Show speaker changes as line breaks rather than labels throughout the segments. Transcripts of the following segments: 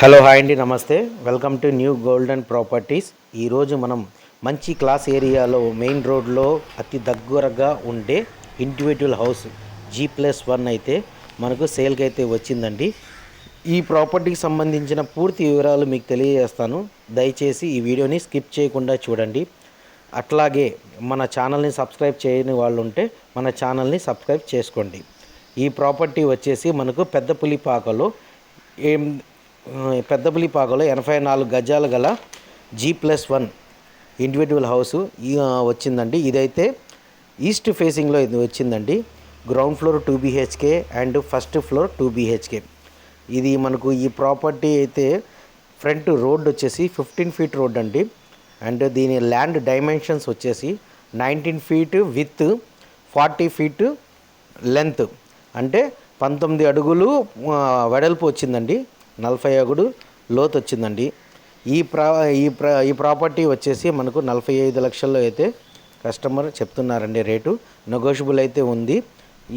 Hello hi అండి namaste. Welcome to New Golden Properties. ఈరోజు మనం మంచి క్లాస్ ఏరియాలో మెయిన్ రోడ్లో అతి దగ్గరగా ఉండే individual house G plus one అయితే మనకు సేల్కి అయితే వచ్చిందండి. ఈ ప్రాపర్టీకి సంబంధించిన పూర్తి వివరాలు మీకు తెలియజేస్తాను. దయచేసి ఈ వీడియోని స్కిప్ చేయకుండా చూడండి. అట్లాగే మన ఛానల్ని సబ్స్క్రైబ్ చేయని వాళ్ళు ఉంటే మన ఛానల్ని సబ్స్క్రైబ్ చేసుకోండి. ఈ ప్రాపర్టీ వచ్చేసి మనకు పెద్దపులిపాకలో ఏం పెద్దపల్లిపాకలో ఎనభై నాలుగు గజాలు గల G plus one individual house వచ్చిందండి. ఇదైతే ఈస్ట్ ఫేసింగ్లో ఇది వచ్చిందండి. Ground floor two BHK and first floor two BHK ఇది మనకు ఈ ప్రాపర్టీ అయితే ఫ్రంట్ రోడ్ వచ్చేసి ఫిఫ్టీన్ ఫీట్ రోడ్ అండి. అండ్ దీని ల్యాండ్ డైమెన్షన్స్ వచ్చేసి nineteen feet with forty feet length అంటే పంతొమ్మిది అడుగులు వెడల్పు వచ్చిందండి. నలభై అడుగులు లోతు వచ్చిందండి ఈ ప్రా ఈ ప్రా ఈ ప్రాపర్టీ వచ్చేసి మనకు నలభై ఐదు లక్షల్లో అయితే కస్టమర్ చెప్తున్నారండి రేటు. నెగోషియబుల్ అయితే ఉంది.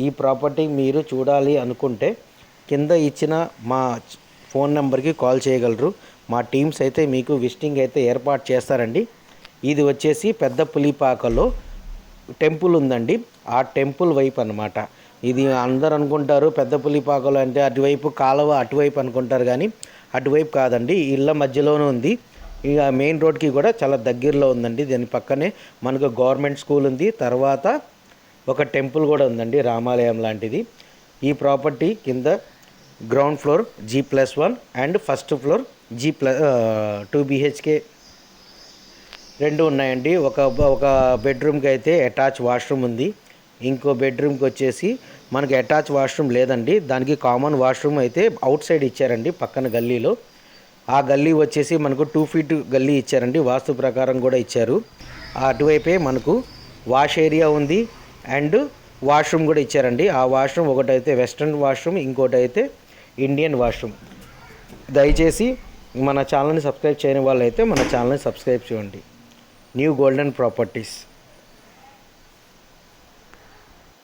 ఈ ప్రాపర్టీ మీరు చూడాలి అనుకుంటే కింద ఇచ్చిన మా ఫోన్ నెంబర్కి కాల్ చేయగలరు. మా టీమ్స్ అయితే మీకు విజిటింగ్ అయితే ఏర్పాటు చేస్తారండి. ఇది వచ్చేసి పెద్ద పులిపాకలో టెంపుల్ ఉందండి. ఆ టెంపుల్ వైపు అన్నమాట. ఇది అందరు అనుకుంటారు పెద్ద పులిపాకలు అంటే అటువైపు కాలువ అటువైపు అనుకుంటారు కానీ అటువైపు కాదండి. ఈ ఇళ్ళ మధ్యలోనే ఉంది. ఇక మెయిన్ రోడ్కి కూడా చాలా దగ్గరలో ఉందండి. దీని పక్కనే మనకు గవర్నమెంట్ స్కూల్ ఉంది. తర్వాత ఒక టెంపుల్ కూడా ఉందండి రామాలయం లాంటిది. ఈ ప్రాపర్టీ కింద ground floor G plus one and first floor G plus two BHK రెండు ఉన్నాయండి. ఒక ఒక బెడ్రూమ్కి అయితే అటాచ్ వాష్రూమ్ ఉంది. ఇంకో బెడ్రూమ్కి వచ్చేసి మనకి అటాచ్ వాష్రూమ్ లేదండి. దానికి కామన్ వాష్రూమ్ అయితే అవుట్ సైడ్ ఇచ్చారండి పక్కన గల్లీలో. ఆ గల్లీ వచ్చేసి మనకు టూ ఫీట్ గల్లీ ఇచ్చారండి. వాస్తు ప్రకారం కూడా ఇచ్చారు. అటువైపే మనకు వాష్ ఏరియా ఉంది అండ్ వాష్రూమ్ కూడా ఇచ్చారండి. ఆ వాష్రూమ్ ఒకటైతే వెస్ట్రన్ వాష్రూమ్ ఇంకోటి అయితే ఇండియన్ వాష్రూమ్. దయచేసి మన ఛానల్ని సబ్స్క్రైబ్ చేయని వాళ్ళైతే మన ఛానల్ని సబ్స్క్రైబ్ చేయండి. New golden properties